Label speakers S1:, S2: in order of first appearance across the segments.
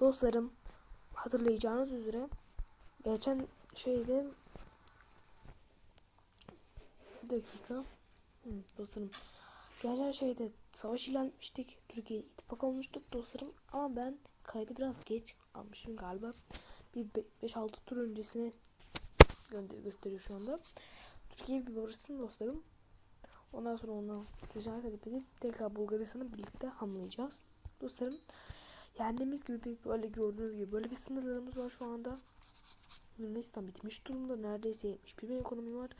S1: Dostlarım hatırlayacağınız üzere geçen şeyde bir dakika. Hı, dostlarım. Geçen şeyde savaş ilan etmiştik. Türkiye ittifak olmuştuk dostlarım. Ama ben kaydı biraz geç almışım galiba. Bir 5-6 tur öncesine gösteriyor şu anda. Türkiye bir barışsın dostlarım. Ondan sonra onu ticaret edip tekrar Bulgaristan'ı birlikte hamlayacağız. Dostlarım Yendiğimiz gibi böyle gördüğünüz gibi böyle bir sınırlarımız var şu anda. Yunanistan bitmiş durumda. Neredeyse 71 bin ekonomi var.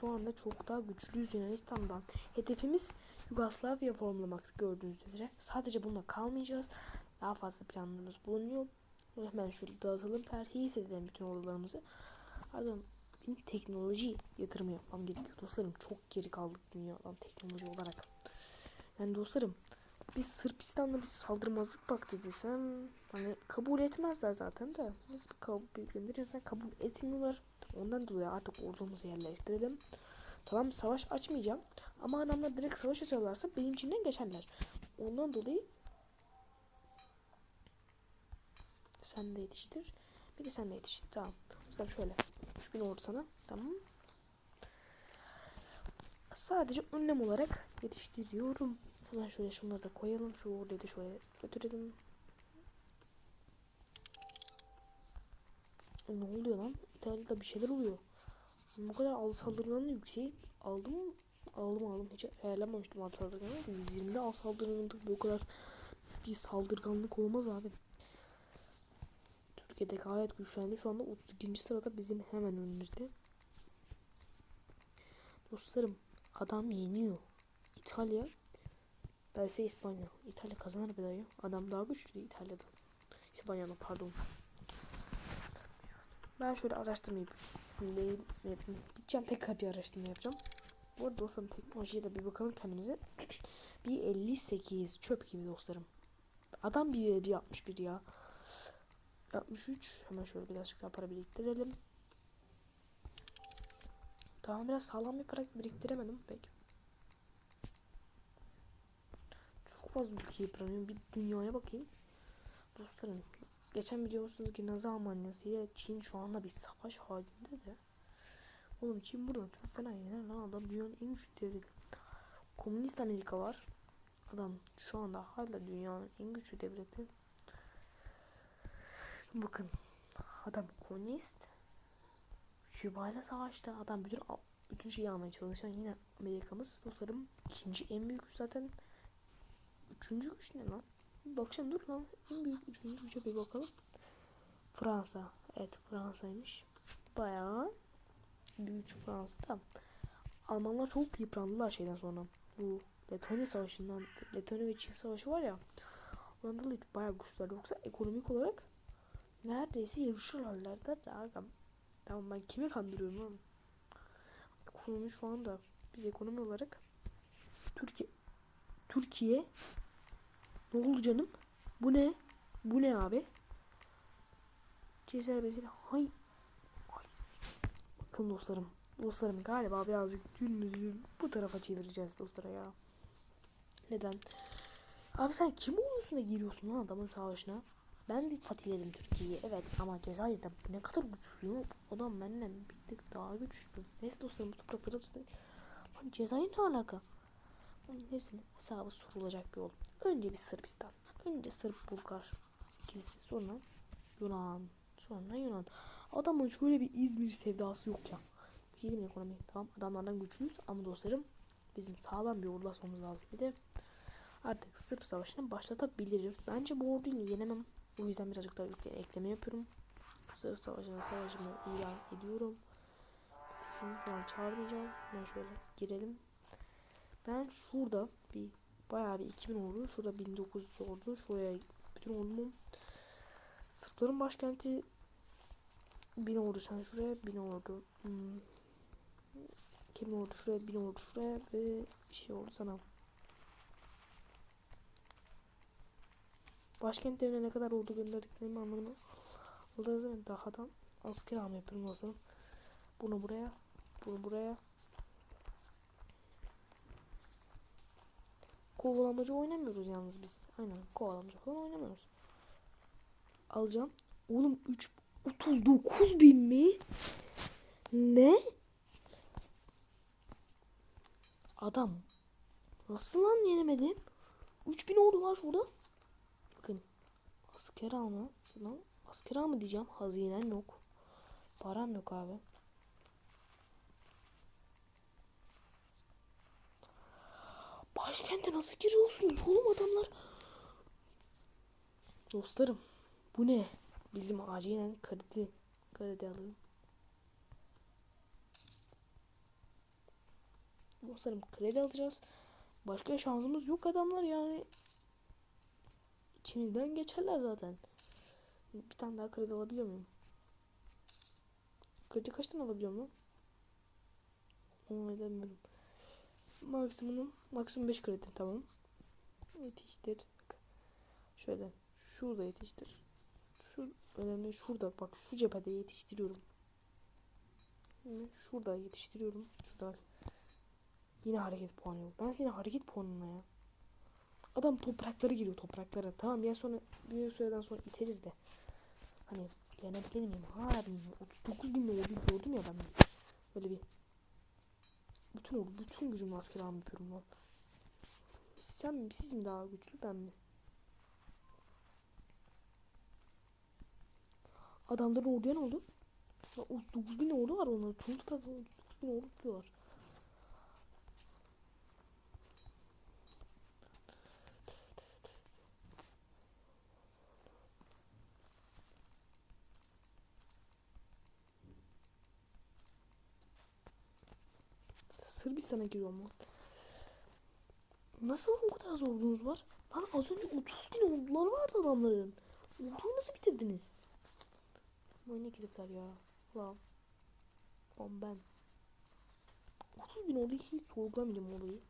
S1: Şu anda çok daha güçlüyüz Yunanistan'dan. Hedefimiz Yugoslavya formlamak gördüğünüz üzere. Sadece bununla kalmayacağız. Daha fazla planlarımız bulunuyor. Hemen şöyle dağıtalım. Terhiye hissedelim bütün ordularımızı. Ardından benim teknoloji yatırımı yapmam gerekiyor. Dostlarım çok geri kaldık dünyadan teknoloji olarak. Yani dostlarım biz Sırbistan'la bir saldırmazlık paktı desem hani kabul etmezler zaten de Biz bir kabul bir gönderirsen kabul etmiyorlar. Ondan dolayı artık ordumuzu yerleştirelim. Tamam savaş açmayacağım ama adamlar direkt savaş açarlarsa benim içinden geçerler. Ondan dolayı sen de yetiştir. Bir de sen de yetiştir. Tamam. Yüzden şöyle. 3000 ordu sana. Tamam. Sadece önlem olarak yetiştiriyorum. Hemen şöyle şunları da koyalım. Şu orayı da şöyle götürelim. E, ne oluyor lan? İtalya'da bir şeyler oluyor. Bu kadar al saldırganın yüksek aldım aldım aldım hiç ayarlamamıştım al saldırganı 120'de al saldırganlık bu kadar bir saldırganlık olmaz abi Türkiye'de gayet güçlendi şu anda 32. sırada bizim hemen önümüzde dostlarım adam yeniyor İtalya Bense İspanya. İtalya kazanır bir dayı. Adam daha güçlü İtalya'da. İspanya'da pardon. Ben şöyle araştırmayı yapayım. Gideceğim tekrar bir araştırma yapacağım. Bu arada dostlarım teknolojiye de bir bakalım kendimize. bir 58 çöp gibi dostlarım. Adam bir, bir 61 ya. 63 hemen şöyle birazcık daha para biriktirelim. Tamam biraz sağlam bir para biriktiremedim pek. Çok fazla ülke yıpranıyor. Bir dünyaya bakayım. Dostlarım geçen biliyorsunuz ki Nazi Almanyası ile Çin şu anda bir savaş halinde de. Oğlum Çin buradan çok fena yener lan adam dünyanın en güçlü devleti. Komünist Amerika var. Adam şu anda hala dünyanın en güçlü devleti. Bakın adam komünist. Küba ile savaşta adam bütün bütün şeyi almaya çalışan yine Amerika'mız dostlarım ikinci en büyük zaten üçüncü güç ne lan? Bir bakacağım dur lan en büyük üçüncü güce bir bakalım. Fransa evet Fransa'ymış bayağı büyük Fransa'da Almanlar çok yıprandılar şeyden sonra bu Letonya Savaşı'ndan Letonya ve Çin Savaşı var ya ondan dolayı bayağı güçlüler yoksa ekonomik olarak neredeyse yarışırlardı da. Tamam ben kimi kandırıyorum oğlum? Ekonomi şu anda biz ekonomi olarak Türkiye Türkiye ne oldu canım? Bu ne? Bu ne abi? Cezayir bezeli hay Ay. Bakın dostlarım Dostlarım galiba birazcık yönünüzü bu tarafa çevireceğiz dostlara ya Neden? Abi sen kim oluyorsun da giriyorsun lan adamın savaşına? Ben de fatihledim Türkiye'yi evet ama Cezayir'de ne kadar güçlü adam benden bir tık daha güçlü. Neyse dostlarım bu toprakları Lan Cezayir ne alaka? Hepsinin hesabı sorulacak bir yol. Önce bir Sırbistan. Önce Sırp Bulgar ikilisi sonra Yunan sonra Yunan. Adamın şöyle bir İzmir sevdası yok ya. Bir şey diyeyim mi ekonomi? Tamam adamlardan güçlüyüz ama dostlarım bizim sağlam bir ordu basmamız lazım. Bir de artık Sırp savaşını başlatabiliriz. Bence bu orduyla yenemem. O yüzden birazcık daha ülkeye ekleme yapıyorum. Sırp savaşına savaşımı ilan ediyorum. Şimdi falan çağırmayacağım. Ben şöyle girelim. Ben şurada bir bayağı bir 2000 ordu. Şurada 1900 ordu. Şuraya bütün ordumu Sırpların başkenti 1000 ordu sen şuraya 1000 ordu. Hmm. 2000 ordu şuraya 1000 ordu şuraya ve bir şey oldu sana. Başkentlerine ne kadar ordu gönderdiklerimi anlamadım. Orada zaman daha da asker alma yapıyorum o zaman. Bunu buraya, bunu buraya. Kovalamacı oynamıyoruz yalnız biz. Aynen kovalamacı falan oynamıyoruz. alacağım. Oğlum 3 39 bin mi? Ne? Adam nasıl lan yenemedim? 3000 oldu var şurada. Bakın asker alma. Lan asker alma diyeceğim. Hazinen yok. Param yok abi. Başkente nasıl giriyorsunuz oğlum adamlar? Dostlarım bu ne? Bizim acilen kredi kredi alalım. Dostlarım kredi alacağız. Başka şansımız yok adamlar yani. İçimizden geçerler zaten. Bir tane daha kredi alabiliyor muyum? Kredi kaç tane alabiliyorum lan? Onu edemiyorum. Maksimum maksimum 5 kredi tamam. Yetiştir. Şöyle şurada yetiştir. Şu önemli şurada bak şu cephede yetiştiriyorum. Şurada yetiştiriyorum. Şurada Yine hareket puanı yok. Ben yine hareket puanına ya. Adam topraklara giriyor topraklara. Tamam ya sonra bir süreden sonra iteriz de. Hani yenebilir miyim? Harbi 39 bin ordu gördüm ya ben. Böyle bir bütün bütün gücümle asker alma yapıyorum lan. Sen mi, siz mi daha güçlü ben mi? Adamların orduya ne oldu? Ya 39 bin ordu var onların. Tüm toprakta 39 bin ordu tutuyorlar. Sırbistan'a giriyorum lan. Nasıl bu kadar zorluğunuz var? Lan az önce 30 bin ordular vardı adamların. Orduyu nasıl bitirdiniz? Bu ne herifler ya. Lan. Lan ben. 30 bin orduyu hiç sorgulamayacağım olayı.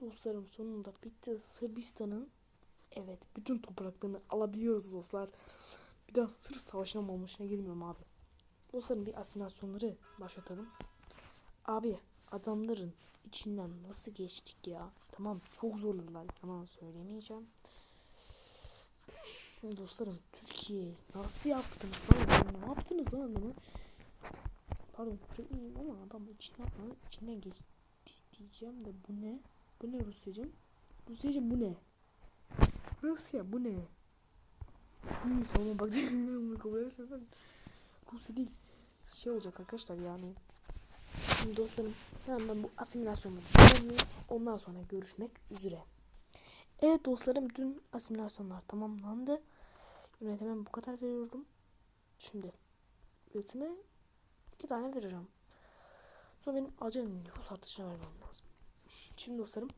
S1: Dostlarım sonunda bitti Sırbistan'ın evet bütün topraklarını alabiliyoruz dostlar. Bir daha sırf savaşın olmuşuna girmiyorum abi. Dostlarım bir asimilasyonları başlatalım. Abi adamların içinden nasıl geçtik ya? Tamam çok zorladılar. Tamam söylemeyeceğim. Dostlarım Türkiye nasıl yaptınız lan? Ne yaptınız lan adamı? Pardon ama adam içinden, içinden geçti diyeceğim de bu ne? Bu ne Rusyacım? Rusyacım bu ne? Rusya bu ne? Hmm, savunma bak. Rusya değil. Şey olacak arkadaşlar yani. Şimdi dostlarım hemen bu asimilasyonu. Ondan sonra görüşmek üzere. Evet dostlarım dün asimilasyonlar tamamlandı. Yönetime bu kadar veriyorum. Şimdi üretime iki tane vereceğim. Sonra benim acil nüfus artışına vermem lazım. Şimdi dostlarım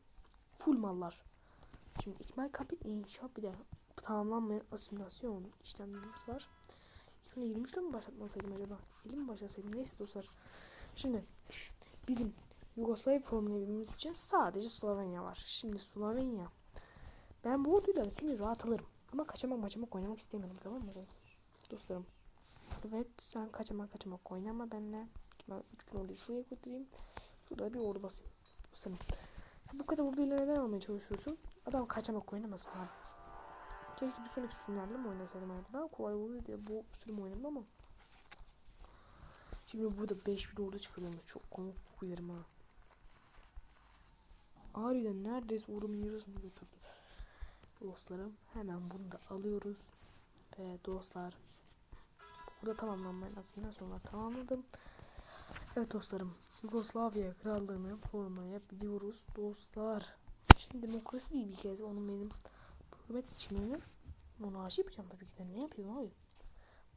S1: full mallar. Şimdi ikmal kapı inşa bir de tamamlanmayan asimilasyon işlemlerimiz var. 2023'te mi başlatmasaydım acaba? 50 mi başlasaydım? Neyse dostlar. Şimdi bizim Yugoslavya formülümüz için sadece Slovenya var. Şimdi Slovenya. Ben bu orduyla seni rahat alırım. Ama kaçamak maçamak oynamak istemiyorum tamam mı? Dostlarım. Evet sen kaçamak kaçamak oynama benimle. Ben 3 gün orduyu şuraya götüreyim. Şurada bir ordu basayım. Dostlarım. Bu kadar orduyla neden almaya çalışıyorsun? Adam kaçamak oynamasın abi. Keşke bir sonraki sürümlerde mi oynasaydım abi. Daha kolay oluyor diye bu sürüm oynadım ama. Şimdi burada 5000 ordu çıkarıyormuş. Çok komik koyarım ha. Harbiden neredeyse ordumun yarısını götürdü. Dostlarım hemen bunu da alıyoruz. Ve dostlar. Burada tamamlanmaya nasibine sonra tamamladım. Evet dostlarım. Yugoslavya krallığını formlayabiliyoruz dostlar. Şimdi demokrasi değil bir kez onun benim hükümet biçimini monarşi yapacağım tabii ki de ne yapayım abi.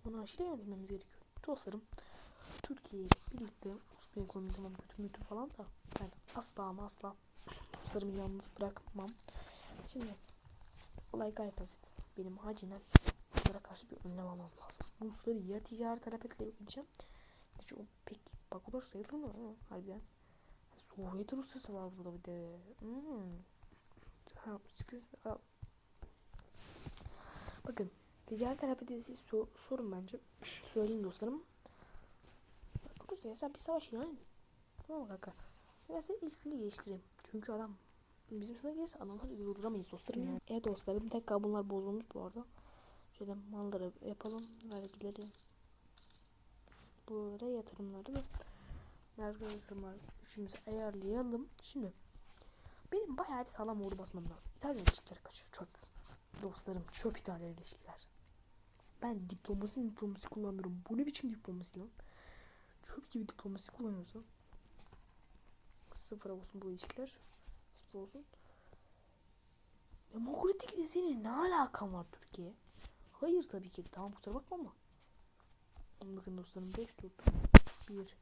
S1: Monarşiyle yönetmemiz gerekiyor. Dostlarım Türkiye ile birlikte Osmanlı ekonomi tamam kötü mütü falan da ben asla ama asla dostlarımı yalnız bırakmam. Şimdi olay gayet basit. Benim acilen Ruslara karşı bir önlem almam lazım. Rusları ya ticaret hareketle gideceğim. Hiç o pek bak o da sayılır mı? Ha, harbiden. Sovyet Rusyası var burada bir de. Hmm. Bakın Ticaret harapeti siz so sorun bence. Söyleyeyim dostlarım. Bak, Rusya sen bir savaş edin. Tamam mı kanka? Ben size ilk fili geliştireyim. Çünkü adam bizim sınıfa gelirse adamları durduramayız dostlarım yani. Evet dostlarım tekrar bunlar bozulmuş bu arada. Şöyle malları yapalım. Vergileri. Buralara yatırımları da. Vergi yatırımları üçümüzü ayarlayalım. Şimdi benim bayağı bir sağlam ordu basmam lazım. İtalyan ilişkileri kaçıyor çöp. Dostlarım çöp İtalyan ilişkiler. Ben diplomasi diplomasi kullanıyorum. Bu ne biçim diplomasi lan? Çöp gibi diplomasi kullanıyorsun. Sıfır olsun bu ilişkiler. Sıfır olsun. Demokratikle senin ne alakan var Türkiye? Hayır tabii ki. Tamam kusura bakma ama. Bakın dostlarım 5 tuttum. 1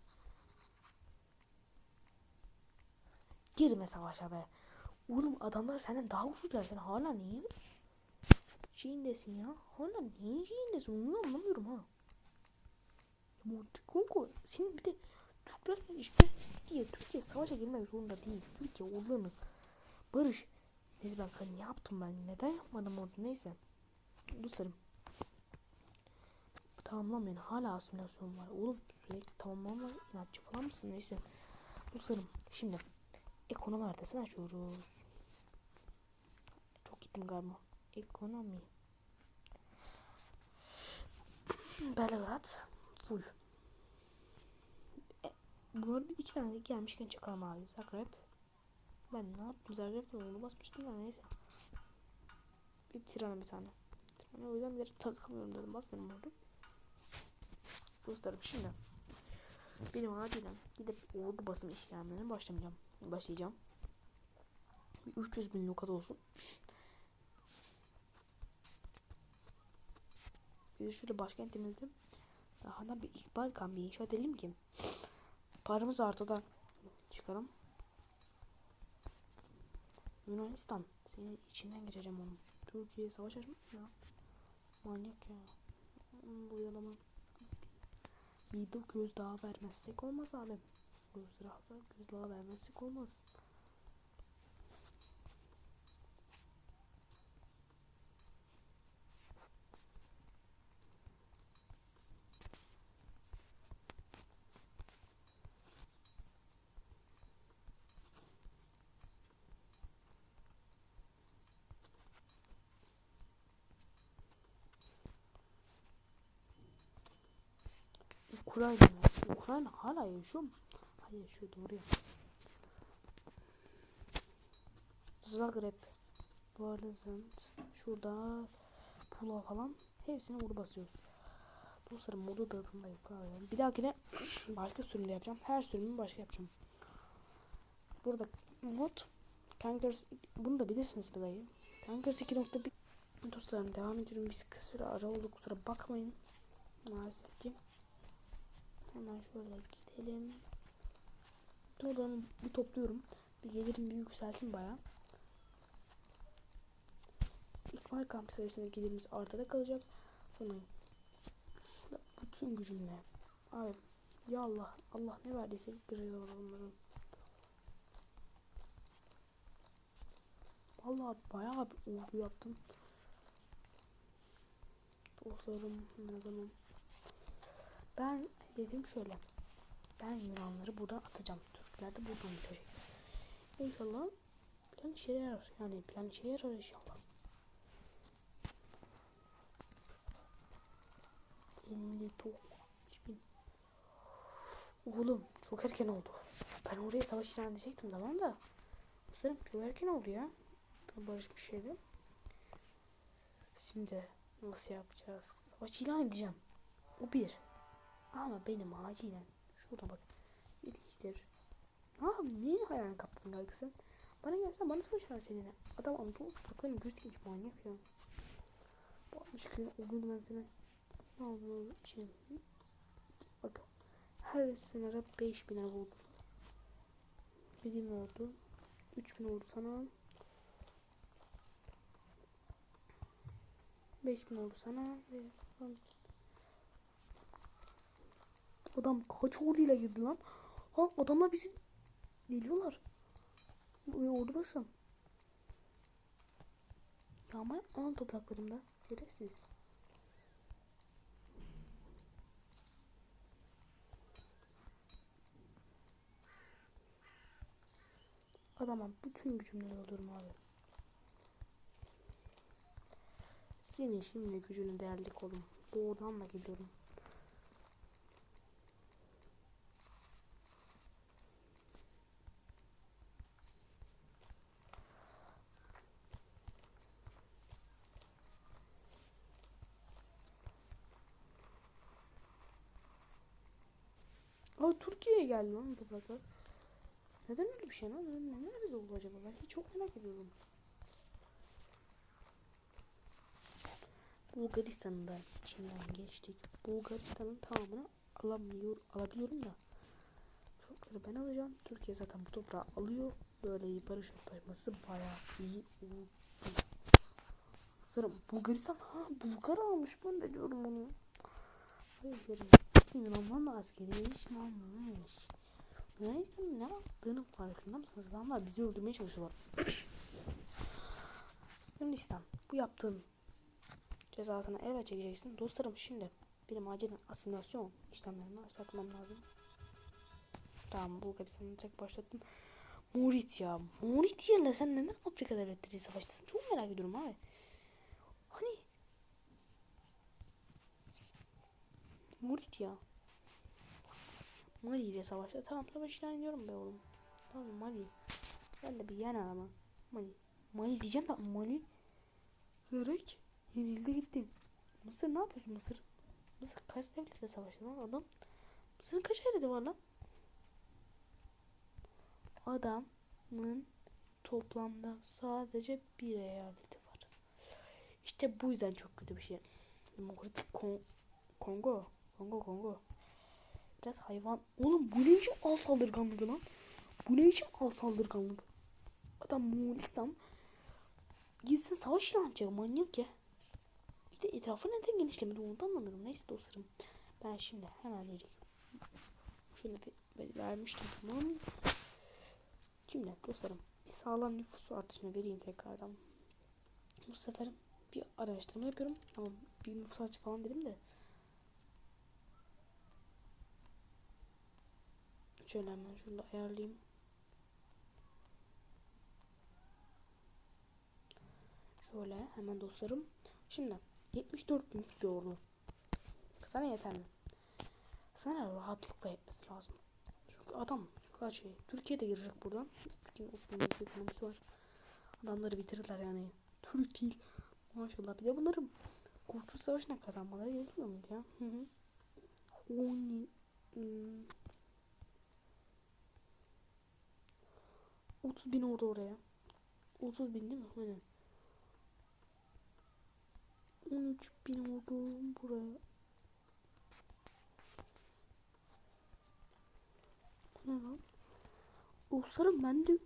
S1: Girme savaşa be. Oğlum adamlar senden daha ucuzlar. Sen hala niye şeyindesin ya? Hala niye şeyindesin? Onu anlamıyorum ha. Ya Montekongo senin bir de Türklerle ilişkiler diye Türkiye savaşa girmek zorunda değil. Türkiye ordularını barış. Neyse ben ne yaptım ben? Neden yapmadım orada? Neyse. Dostlarım. Tamamlamayın. Hala asimilasyon var. Oğlum sürekli tamamlama inatçı falan mısın? Neyse. Dostlarım şimdi ekonomi haritasını açıyoruz. Çok gittim galiba. Ekonomi. Belgrad full. E, bunların iki tane gelmişken çıkalım abi. Zagreb. Ben ne yaptım? Zagreb'de onu basmıştım da neyse. Bir Tirana bir tane. Tirana o yüzden bir takamıyorum dedim. Basmadım orada. Dostlarım şimdi. Benim acilen gidip ordu basım işlemlerine başlamayacağım. Başlayacağım. Bir 300 bin lukat olsun. Bir de şurada başkentimizde daha da bir ikbal kambi inşa edelim ki paramızı artıdan çıkalım. Yunanistan senin içinden geçeceğim onu. Türkiye savaş açmış ya. Manyak ya. Bu adama bir de göz daha vermezsek olmaz abi. Göz daha, göz daha vermezsek olmaz. Ukrayna? Ukrayna hala yaşıyor mu? Hayır yaşıyor doğru ya. Zagreb, Valenzant, şurada Pula falan hepsini vur basıyoruz. Dostlarım modu dağıtımda yok abi. Bir dahakine başka sürümde yapacağım. Her sürümü başka yapacağım. Burada mod Kankers bunu da bilirsiniz belayı. Kankers 2.1 Dostlarım devam ediyorum. Biz kısa süre ara oldu kusura bakmayın. Maalesef ki. Hemen şöyle gidelim. Oradan bir topluyorum. Bir gelirim bir yükselsin baya. İkmal kamp sayesinde gelirimiz arkada kalacak. Sonra bütün gücümle. Abi ya Allah Allah ne verdiyse kırıyor onları. Vallahi bayağı bir ordu yaptım. Dostlarım ne zaman ben dediğim şöyle. Ben Yunanları buradan atacağım. Türkler de buradan bitecek. İnşallah plan işe yarar. Yani plan işe yarar inşallah. 59 bin. Oğlum çok erken oldu. Ben oraya savaş ilan edecektim tamam da. Dostlarım çok erken oldu ya. Tam barışmış şeydi. Şimdi nasıl yapacağız? Savaş ilan edeceğim. O bir. Ama benim acilen şurada bak ilişkiler. Abi niye hayal kaptın galiba sen? Bana gelsen bana savaşar seninle. Adam Anadolu topraklarını gözükmüş manyak ya. Bu 60 kilo olduğunu ben sana ne olduğunu için bak her sınıra 5000 lira oldu. Benim oldu. 3000 oldu sana. 5000 oldu sana ve Adam kaç orduyla girdi lan? Ha adamlar bizi geliyorlar. Ve ordudasın. Yağma onun topraklarımda. Şerefsiz. Adama bütün gücümle olurum abi. Senin şimdi gücünü değerli kolum. Doğrudan da gidiyorum. Türkiye'ye geldi lan topraklar. Neden öyle bir şey lan? Ne- Nerede oldu acaba? Ben hiç çok merak ediyorum. Bulgaristan'ın da içinden geçtik. Bulgaristan'ın tamamını alamıyor, alabiliyorum da. Toprakları ben alacağım. Türkiye zaten bu toprağı alıyor. Böyle bir barış antlaşması bayağı iyi oldu. Bulgaristan ha Bulgar almış ben de diyorum onu. Hayır yerim. Da askeri mi almış? Yunanistan'ın ne yaptığının farkında mısınız? Adamlar bizi öldürmeye çalışıyorlar. Yunanistan bu yaptığın cezasını elbet çekeceksin. Dostlarım şimdi benim acilen asimilasyon işlemlerini başlatmam lazım. Tamam Bulgaristan'ı direkt başlattım. Moritya. Moritya'yla sen neden Afrika devletleri savaştın? Çok merak ediyorum abi. Hani Moritya. Mali ile savaşta. Tamam savaş ilan ediyorum be oğlum. Tamam Mali. Ben de bir yan adama. Mali. Mali diyeceğim de Mali. Gerek. Yenildi gitti. Mısır ne yapıyorsun Mısır? Mısır kaç devletle savaştı lan adam? Mısır'ın kaç eyaleti var lan? Adamın toplamda sadece bir eyaleti var. İşte bu yüzden çok kötü bir şey. Demokratik Kon Kongo. Kongo Kongo. Biraz hayvan. Oğlum bu ne biçim al saldırganlık lan? Bu ne biçim al saldırganlık? Adam Moğolistan gitsin savaş ilan edecek manyak ya. Bir de etrafı neden genişlemedi onu da anlamıyorum. Neyse dostlarım. Ben şimdi hemen vereyim. Şunu vermiştim tamam. Şimdi dostlarım bir sağlam nüfus artışını vereyim tekrardan. Bu sefer bir araştırma yapıyorum ama bir nüfus artışı falan dedim de. Şöyle hemen şunu ayarlayayım. Şöyle hemen dostlarım. Şimdi 74 bin diyorum. Sana yeter mi? Sana rahatlıkla yetmesi lazım. Çünkü adam kaç şey. Türkiye'de girecek buradan. Var. Adamları bitirirler yani. Türk değil. Maşallah. Bir de bunların Kurtuluş Savaşı'na kazanmaları gerekiyor mu ya? Hı hı. 10. 30 bin orada oraya. 30 bin değil mi? Aynen. 13 bin oldu buraya. Bu ne lan? Dostlarım bende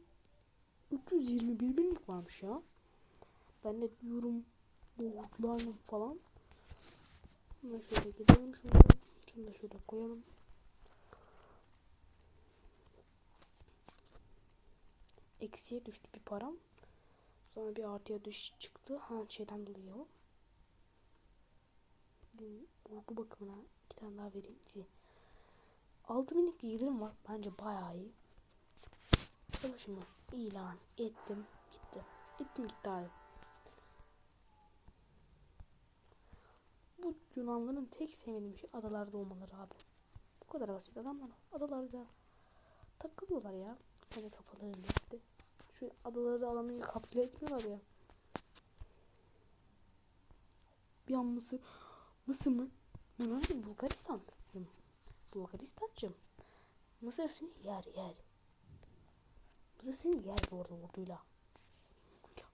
S1: 321 binlik varmış ya. Ben de diyorum boğutlar mı falan. Hemen şöyle gidelim şurada. Şunu da şöyle koyalım. Eksiye düştü bir param. Sonra bir artıya düş çıktı. Ha şeyden dolayı o. Bu, bakımına iki tane daha vereyim ki. 6000'lik bir yıldırım var. Bence bayağı iyi. Savaşımı ilan ettim. Gitti. Ettim gitti abi. Bu Yunanlıların tek sevmediğim şey adalarda olmaları abi. Bu kadar basit adamlar adalarda takılıyorlar ya. Hani kafaları gitti. Şu adaları da alamayı kabul etmiyorlar ya. Bir an Mısır. Mısır mı? Ne lan Bulgaristan. Bulgaristan'cım. Mısır seni yer yer. Mısır seni yer bu arada orduyla.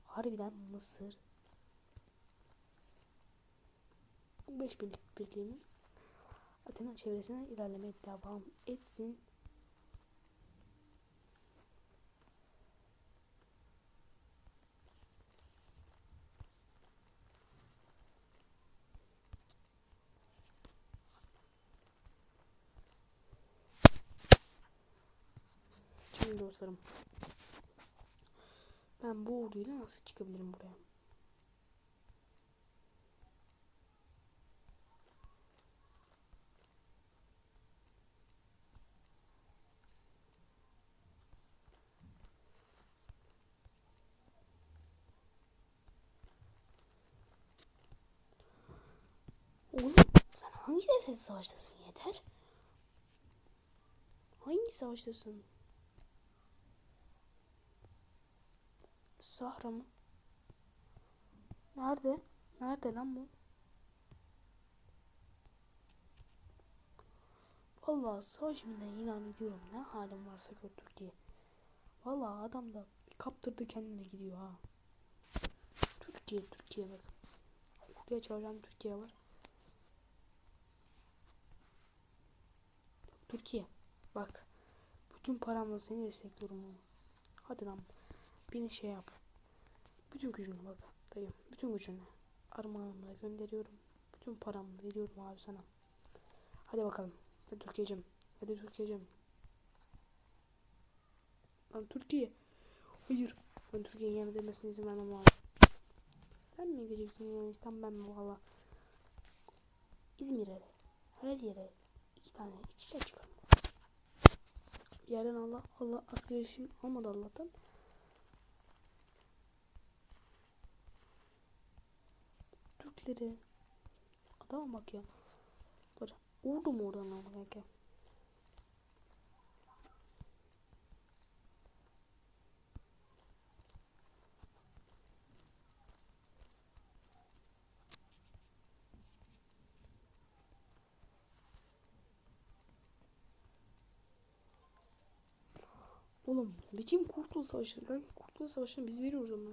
S1: Harbiden Mısır. 5 birlik birliğimi Atina çevresine ilerlemeye devam etsin. dostlarım. Ben bu orduyla nasıl çıkabilirim buraya? Sen hangi devlet savaştasın yeter? Hangi savaştasın? Sahra mı? Nerede? Nerede lan bu? Vallahi savaşımda inan ediyorum ne halim varsa gör Türkiye. Vallahi adam da kaptırdı kendine gidiyor ha. Türkiye, Türkiye bak. Buraya çağıracağım Türkiye var. Türkiye bak. Bütün paramla seni destekliyorum. Hadi lan. Beni şey yap. Bütün gücünü bak. Dayım. Bütün gücünü. Armağanımla gönderiyorum. Bütün paramı veriyorum abi sana. Hadi bakalım. Hadi Türkiye'cim. Hadi Türkiye'cim. Lan Türkiye. Hayır. Ben Türkiye'nin yanı demesine izin vermem abi. Sen mi gideceksin Yunanistan ben mi valla. İzmir'e de. Her yere. iki tane. iki şey çıkarım. Bir yerden Allah Allah asker işim olmadı Allah'tan. Türkleri. Adama bak ya. Böyle vurdu mu oradan ama kanka. Oğlum biçim Kurtuluş Savaşı. Kanka Kurtuluş Savaşı'nı biz veriyoruz ama.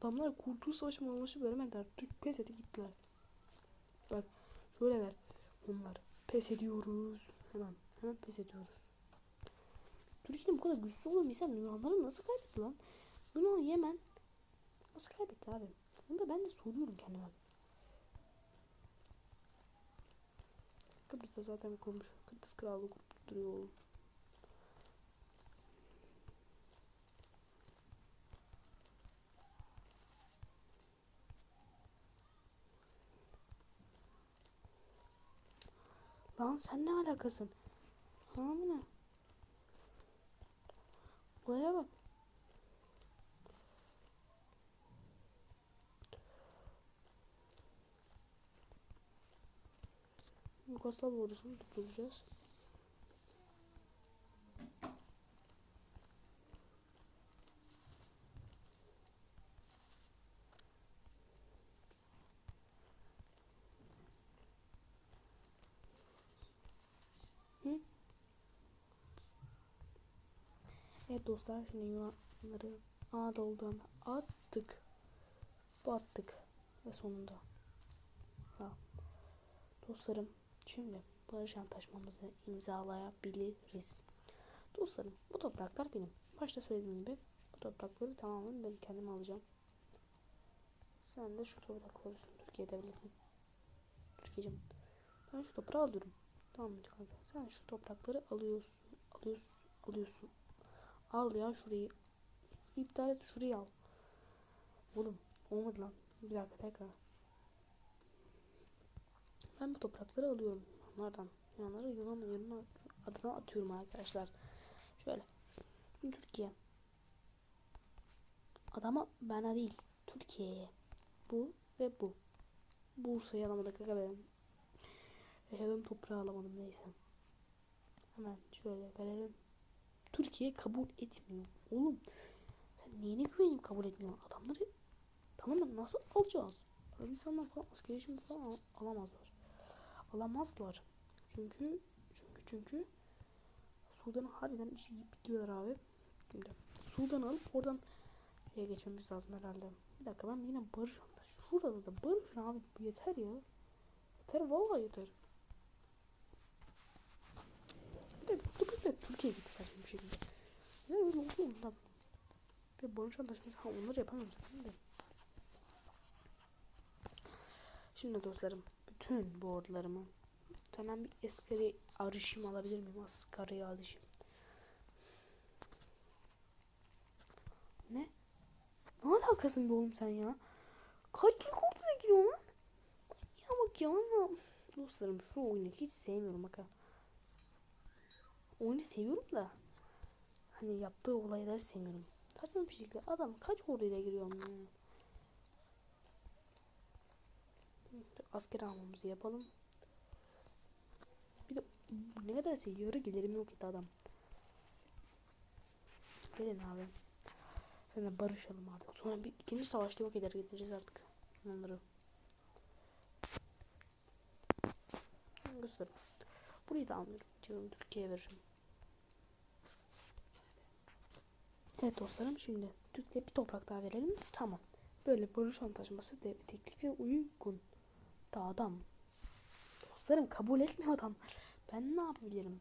S1: Adamlar Kurtuluş Savaşı malbaşı veremediler. Türk pes edip gittiler. Bak şöyle ver. Onlar pes ediyoruz. Hemen hemen pes ediyoruz. Türkiye'nin bu kadar güçsüz olan insan Yunanları nasıl kaybetti lan? Yunan Yemen nasıl kaybetti abi? Bunu da ben de soruyorum kendime. Kıbrıs'ta zaten kurmuş. Kıbrıs krallığı kurup duruyor oğlum. Lan sen ne alakasın? Bu ne? Buraya bak. Yugoslav ordusunu tutturacağız. Hı? Evet dostlar şimdi Yunanları Anadolu'dan attık. Battık. Ve sonunda. Ha. Dostlarım şimdi barış antlaşmamızı imzalayabiliriz. Dostlarım bu topraklar benim. Başta söylediğim gibi bu toprakları tamamen ben kendim alacağım. Sen de şu toprakları olsun Türkiye devleti. Türkiye'cim ben şu toprağı alıyorum. Tamam mı? Sen şu toprakları alıyorsun. Alıyorsun. Alıyorsun. Al ya şurayı. İptal et şurayı al. Oğlum olmadı lan. Bir dakika tekrar. Ben bu toprakları alıyorum. Onlardan. Onları Yunan yerine adına atıyorum arkadaşlar. Şöyle. Türkiye. Adama bana değil. Türkiye'ye. Bu ve bu. Bursa'yı alamadık. Aga benim. Yaşadığım toprağı alamadım neyse. Hemen şöyle verelim. Türkiye kabul etmiyor. Oğlum sen neyine güvenip kabul etmiyorsun? Adamları tamamen nasıl alacağız? Arabistan'dan falan askeri şimdi falan al- alamazlar. Alamazlar. Çünkü çünkü çünkü Sudan'ı harbiden işi yiyip bitiriyorlar abi. Şimdi Sudan'ı alıp oradan şeye geçmemiz lazım herhalde. Bir dakika ben yine barış Şurada da barış abi yeter ya. Yeter vallahi yeter. Bir de bir de Türkiye gitti bir şekilde. Ne öyle oldu ondan. Ve barış antlaşması ha onları yapamıyoruz değil mi? Şimdi dostlarım bütün bu ordularımı senden bir asgari arışım alabilir miyim? Asgari arışım. Ne? Ne alakasın be oğlum sen ya? Kaç Türk orduna giriyor lan? Ya bak ya ama dostlarım şu oyunu hiç sevmiyorum bak. Oyunu seviyorum da hani yaptığı olayları sevmiyorum. Saçma bir şekilde adam kaç orduyla giriyor ya. Asker almamızı yapalım. ne kadarsa yarı gelirim yok etti adam. Gelin abi. Seninle barışalım artık. Sonra bir ikinci savaşta yok eder getireceğiz artık. Onları. Göster. Burayı da almıyorum. Canım Türkiye'ye veririm. Evet dostlarım şimdi Türk'le bir toprak daha verelim. Tamam. Böyle barış antlaşması de teklife uygun. Da adam. Dostlarım kabul etmiyor adamlar. Ben ne yapabilirim?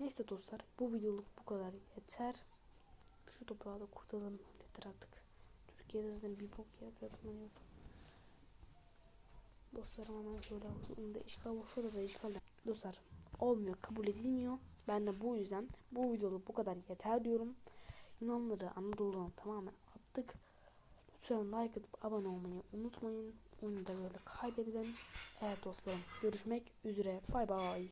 S1: Neyse dostlar bu videoluk bu kadar yeter. Şu toprağı da kurtaralım yeter artık. Türkiye'de zaten bir bok yaratmanı yok. Dostlarım hemen şöyle bunu da işgal şurada da işgal. Dostlar olmuyor kabul edilmiyor. Ben de bu yüzden bu videoluk bu kadar yeter diyorum. Yunanları Anadolu'dan tamamen attık. Lütfen like atıp abone olmayı unutmayın. Onu da böyle kaydedelim. Evet dostlarım görüşmek üzere. Bay bay.